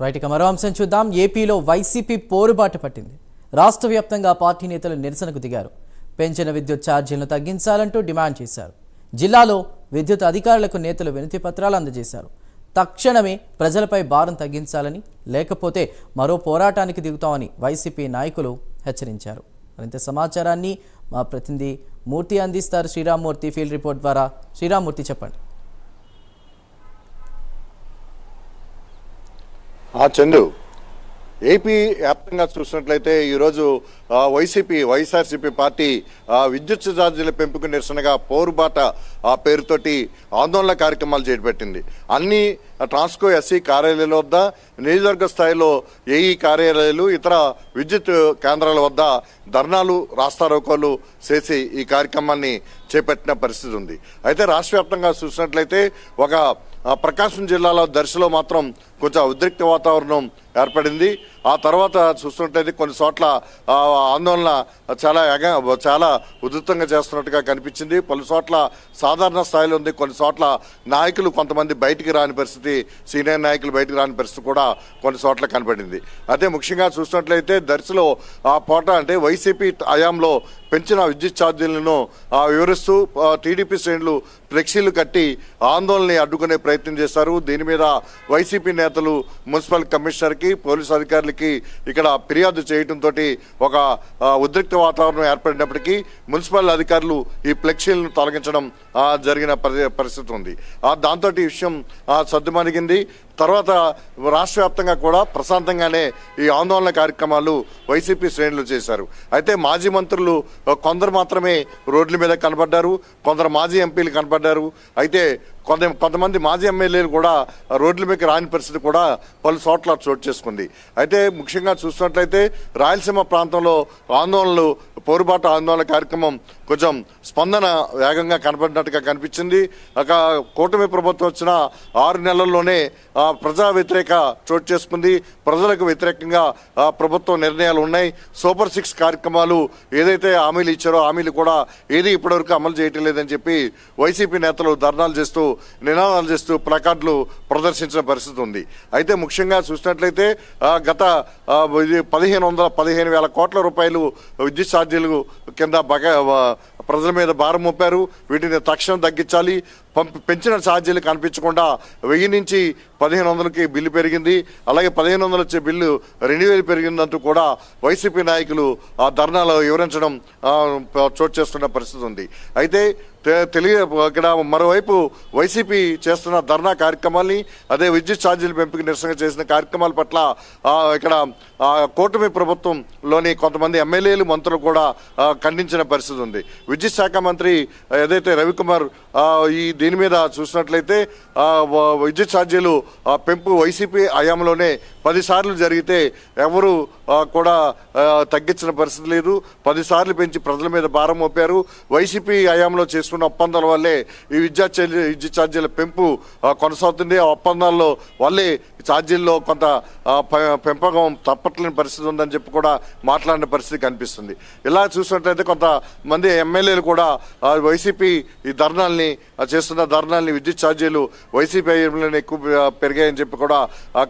Right ఇక మరో అంశం చూద్దాం. ఏపీలో వైసీపీ పోరుబాటు పట్టింది. రాష్ట్ర వ్యాప్తంగా పార్టీ నేతలు నిరసనకు దిగారు. పెంచిన విద్యుత్ ఛార్జీలను తగ్గించాలంటూ డిమాండ్ చేశారు. జిల్లాలో విద్యుత్ అధికారులకు నేతలు వినతి పత్రాలు అందజేశారు. తక్షణమే ప్రజలపై భారం తగ్గించాలని లేకపోతే మరో పోరాటానికి దిగుతామని వైసీపీ నాయకులు హెచ్చరించారు. మరింత సమాచారాన్ని మా ప్రతినిధి మూర్తి అందిస్తారు. శ్రీరామ్మూర్తి ఫీల్డ్ రిపోర్ట్ ద్వారా. శ్రీరామ్మూర్తి చెప్పండి. చందు ఏపీ వ్యాప్తంగా చూసినట్లయితే ఈరోజు వైసీపీ వైఎస్ఆర్సీపీ పార్టీ విద్యుత్ ఛార్జీల పెంపుకు నిరసనగా పోరుబాట ఆ పేరుతోటి ఆందోళన కార్యక్రమాలు చేపట్టింది. అన్ని ట్రాన్స్కో ఎస్సీ కార్యాలయాల వద్ద నియోజకవర్గ స్థాయిలో ఏఈ కార్యాలయాలు ఇతర విద్యుత్ కేంద్రాల వద్ద ధర్నాలు రాస్తారోకోలు చేసి ఈ కార్యక్రమాన్ని చేపట్టిన పరిస్థితి ఉంది. అయితే రాష్ట్ర వ్యాప్తంగా చూసినట్లయితే ఒక ప్రకాశం జిల్లాలో దర్శలో మాత్రం కొంచెం ఉద్రిక్త వాతావరణం ఏర్పడింది. ఆ తర్వాత చూస్తుంటే కొన్ని చోట్ల ఆందోళన చాలా చాలా ఉధృతంగా చేస్తున్నట్టుగా కనిపించింది. పలు చోట్ల సాధారణ స్థాయిలో ఉంది. కొన్ని చోట్ల నాయకులు కొంతమంది బయటికి రాని పరిస్థితి సీనియర్ నాయకులు బయటికి రాని పరిస్థితి కూడా కొన్ని చోట్ల కనపడింది. అదే ముఖ్యంగా చూసినట్లయితే దర్శలో ఆ పోట అంటే వైసీపీ హయాంలో పెంచిన విద్యుత్ ఛార్జీలను వివరిస్తూ టీడీపీ శ్రేణులు ఫ్లెక్సీలు కట్టి ఆందోళనని అడ్డుకునే ప్రయత్నం చేశారు. దీని మీద వైసీపీ నేతలు మున్సిపల్ కమిషనర్కి పోలీసు అధికారులకి ఇక్కడ ఫిర్యాదు చేయడంతో ఒక ఉద్రిక్త వాతావరణం ఏర్పడినప్పటికీ మున్సిపల్ అధికారులు ఈ ఫ్లెక్సీలను తొలగించడం జరిగిన పరి- పరిస్థితి ఉంది. ఆ, దాంతో ఈ విషయం సర్దుమణిగింది. తర్వాత రాష్ట్ర వ్యాప్తంగా కూడా ప్రశాంతంగానే ఈ ఆందోళన కార్యక్రమాలు వైసీపీ శ్రేణులు చేశారు. అయితే మాజీ మంత్రులు కొందరు మాత్రమే రోడ్ల మీద కనబడ్డారు కొందరు మాజీ ఎంపీలు కనబడ్డారు. అయితే కొంత కొంతమంది మాజీ ఎమ్మెల్యేలు కూడా రోడ్ల మీద రాని పరిస్థితి కూడా పలు చోట్ల చోటు చేసుకుంది. అయితే ముఖ్యంగా చూసినట్లయితే రాయలసీమ ప్రాంతంలో ఆందోళనలు పోరుబాటు ఆందోళన కార్యక్రమం కొంచెం స్పందన వేగంగా కనపడినట్టుగా కనిపించింది. ఒక కూటమి ప్రభుత్వం వచ్చిన ఆరు నెలల్లోనే ప్రజా వ్యతిరేక చోటు చేసుకుంది. ప్రజలకు వ్యతిరేకంగా ప్రభుత్వం నిర్ణయాలు ఉన్నాయి. సూపర్ సిక్స్ కార్యక్రమాలు ఏదైతే హామీలు ఇచ్చారో హామీలు కూడా ఏది ఇప్పటివరకు అమలు చేయటం లేదని చెప్పి వైసీపీ నేతలు ధర్నాలు చేస్తూ నినాదాలు చేస్తూ ప్లకార్డులు ప్రదర్శించిన పరిస్థితి ఉంది. అయితే ముఖ్యంగా చూసినట్లయితే గత ఇది పదిహేను వందల పదిహేను వేల కోట్ల రూపాయలు విద్యుత్ ఛార్జీలు కింద బగ ప్రజల మీద భారం మోపారు. వీటిని తక్షణం తగ్గించాలి. పంపి పెంచిన ఛార్జీలు కనిపించకుండా వెయ్యి నుంచి పదిహేను వందలకి బిల్లు పెరిగింది. అలాగే పదిహేను వందలు వచ్చే బిల్లు రెండు వేలు పెరిగిందంటూ కూడా వైసీపీ నాయకులు ఆ ధర్నాలో వివరించడం చోటు చేసుకున్న పరిస్థితి ఉంది. అయితే తెలియ ఇక్కడ మరోవైపు వైసీపీ చేస్తున్న ధర్నా కార్యక్రమాల్ని అదే విద్యుత్ ఛార్జీలు పెంపుకి నిరసన చేసిన కార్యక్రమాల పట్ల ఇక్కడ కూటమి ప్రభుత్వంలోని కొంతమంది ఎమ్మెల్యేలు మంత్రులు కూడా ఖండించిన పరిస్థితి ఉంది. విద్యుత్ శాఖ మంత్రి ఏదైతే రవికుమార్ ఈ దీని మీద చూసినట్లయితే విద్యుత్ ఛార్జీలు ఆ, పెంపు వైసీపీ హయాంలోనే పదిసార్లు జరిగితే ఎవరు కూడా తగ్గించిన పరిస్థితి లేదు. పదిసార్లు పెంచి ప్రజల మీద భారం మోపారు. వైసీపీ హయాంలో చేసుకున్న ఒప్పందాల వల్లే ఈ విద్యా విద్యుత్ ఛార్జీల పెంపు కొనసాగుతుంది. ఆ ఒప్పందాల్లో వల్లే ఛార్జీల్లో కొంత పెంపకం తప్పట్లేని పరిస్థితి ఉందని చెప్పి కూడా మాట్లాడిన పరిస్థితి కనిపిస్తుంది. ఇలా చూసినట్లయితే కొంతమంది ఎమ్మెల్యేలు కూడా వైసీపీ ఈ ధర్నాల్ని చేస్తున్న ధర్నాల్ని విద్యుత్ ఛార్జీలు వైసీపీ హయాంలోనే ఎక్కువ పెరిగాయని చెప్పి కూడా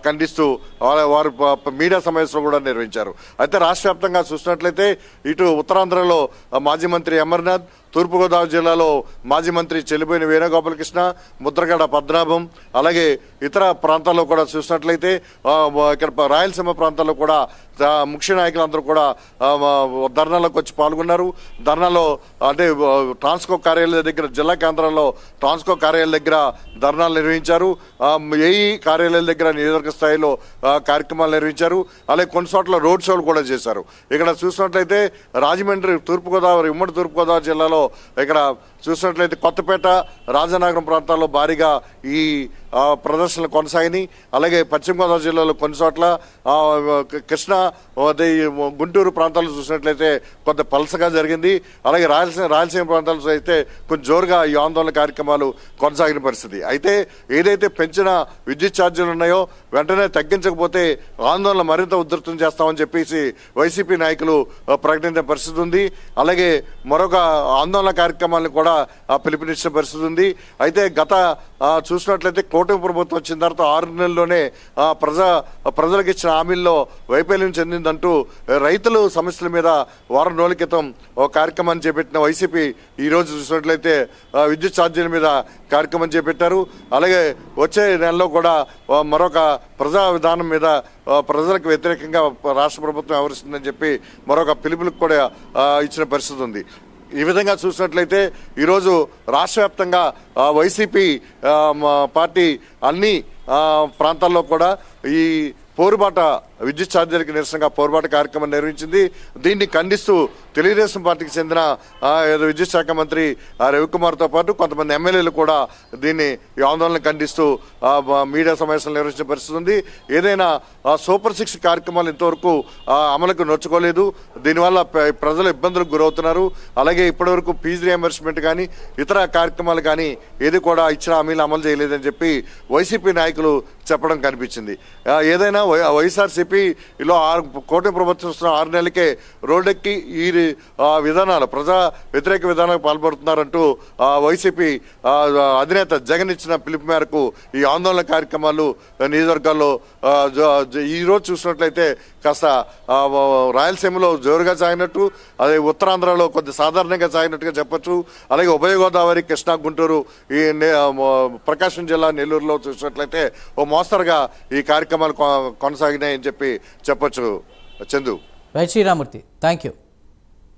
ఖండిస్తూ వాళ్ళ- వారు మీడియా సమావేశం కూడా నిర్వహించారు. అయితే రాష్ట్ర వ్యాప్తంగా చూసినట్లయితే ఇటు ఉత్తరాంధ్రలో మాజీ మంత్రి అమర్నాథ్ తూర్పుగోదావరి జిల్లాలో మాజీ మంత్రి చెల్లిపోయిన వేణుగోపాలకృష్ణ ముద్రగడ పద్మనాభం అలాగే ఇతర ప్రాంతాల్లో కూడా చూసినట్లయితే ఇక్కడ రాయలసీమ ప్రాంతాల్లో కూడా ముఖ్య నాయకులందరూ కూడా ధర్నాలకు వచ్చి పాల్గొన్నారు. ధర్నాలో అంటే ట్రాన్స్కో కార్యాలయ దగ్గర జిల్లా కేంద్రంలో ట్రాన్స్కో కార్యాలయం దగ్గర ధర్నాలు నిర్వహించారు. ఏఈ కార్యాలయాల దగ్గర నియోజకవర్గ స్థాయిలో కార్యక్రమాలు నిర్వహించారు. అలాగే కొన్ని చోట్ల రోడ్ షోలు కూడా చేశారు. ఇక్కడ చూసినట్లయితే రాజమండ్రి తూర్పుగోదావరి ఉమ్మడి తూర్పుగోదావరి జిల్లాలో ఇక్కడ చూసినట్లయితే కొత్తపేట రాజనగరం ప్రాంతాల్లో భారీగా ఈ ప్రదర్శనలు కొనసాగినాయి. అలాగే పశ్చిమ గోదావరి జిల్లాలో కొన్ని చోట్ల కృష్ణా కృష్ణ గుంటూరు ప్రాంతాలు చూసినట్లయితే కొంత పలసగా జరిగింది. అలాగే రాయలసీమ రాయలసీమ ప్రాంతాల్లో అయితే కొంచెం జోరుగా ఈ ఆందోళన కార్యక్రమాలు కొనసాగిన పరిస్థితి. అయితే ఏదైతే పెంచిన విద్యుత్ ఛార్జీలు ఉన్నాయో వెంటనే తగ్గించకపోతే ఆందోళన మరింత ఉధృతం చేస్తామని చెప్పేసి వైసీపీ నాయకులు ప్రకటించిన పరిస్థితి ఉంది. అలాగే మరొక ఆందోళన కార్యక్రమాలను కూడా పిలుపునిచ్చిన పరిస్థితి ఉంది. అయితే గత చూసినట్లయితే చూసినట్లయితే కూటమి ప్రభుత్వం వచ్చిన తర్వాత ఆరు నెలల్లోనే ప్రజా ప్రజలకు ఇచ్చిన హామీల్లో వైఫల్యం చెందిందంటూ రైతులు సమస్యల మీద వారం రోజుల క్రితం ఒక కార్యక్రమాన్ని చేపట్టిన వైసీపీ ఈ రోజు చూసినట్లయితే విద్యుత్ ఛార్జీల మీద కార్యక్రమం చేపట్టారు. అలాగే వచ్చే నెలలో కూడా మరొక ప్రజా విధానం మీద ప్రజలకు వ్యతిరేకంగా రాష్ట్ర ప్రభుత్వం వ్యవహరిస్తుందని చెప్పి మరొక పిలుపులకు కూడా ఇచ్చిన పరిస్థితి ఉంది. ఈ విధంగా చూసినట్లయితే ఈరోజు రాష్ట్ర వ్యాప్తంగా వైసీపీ పార్టీ అన్ని ప్రాంతాల్లో కూడా ఈ పోరుబాట విద్యుత్ ఛార్జీలకు నిరసనగా పోరాట కార్యక్రమం నిర్వహించింది. దీన్ని ఖండిస్తూ తెలుగుదేశం పార్టీకి చెందిన విద్యుత్ శాఖ మంత్రి ఆ, రవికుమార్తో పాటు కొంతమంది ఎమ్మెల్యేలు కూడా దీన్ని ఈ ఆందోళన ఖండిస్తూ మీడియా సమావేశాలు నిర్వహించిన పరిస్థితి ఉంది. ఏదైనా సూపర్ సిక్స్ కార్యక్రమాలు ఇంతవరకు ఆ, అమలుకు నొచ్చుకోలేదు దీనివల్ల ప్రజలు ఇబ్బందులకు గురవుతున్నారు. అలాగే ఇప్పటివరకు ఫీజు రియంబర్స్మెంట్ కానీ ఇతర కార్యక్రమాలు కానీ ఏది కూడా ఇచ్చిన హామీలు అమలు చేయలేదని చెప్పి వైసీపీ నాయకులు చెప్పడం కనిపించింది. ఏదైనా వైఎస్ఆర్సీపీ వై- ఇలా ఆరు కోటి ప్రభుత్వం వస్తున్న ఆరు నెలలకే రోడ్డెక్కి ఈ విధానాలు ప్రజా వ్యతిరేక విధానాలకు పాల్పడుతున్నారంటూ వైసీపీ అధినేత జగన్ ఇచ్చిన పిలుపు మేరకు ఈ ఆందోళన కార్యక్రమాలు నియోజకవర్గాల్లో ఈరోజు జ- ఈ రోజు చూసినట్లయితే కాస్త రాయలసీమలో జోరుగా సాగినట్టు అదే ఉత్తరాంధ్రలో కొద్ది సాధారణంగా సాగినట్టుగా చెప్పచ్చు. అలాగే ఉభయ గోదావరి కృష్ణా గుంటూరు ఈ నే- ప్రకాశం జిల్లా నెల్లూరులో చూసినట్లయితే ఓ మోస్తరుగా ఈ కార్యక్రమాలు కొ- కొనసాగినాయని చెప్పి చెప్పచ్చు. Chandu. Right Sriramamurthy. Thank you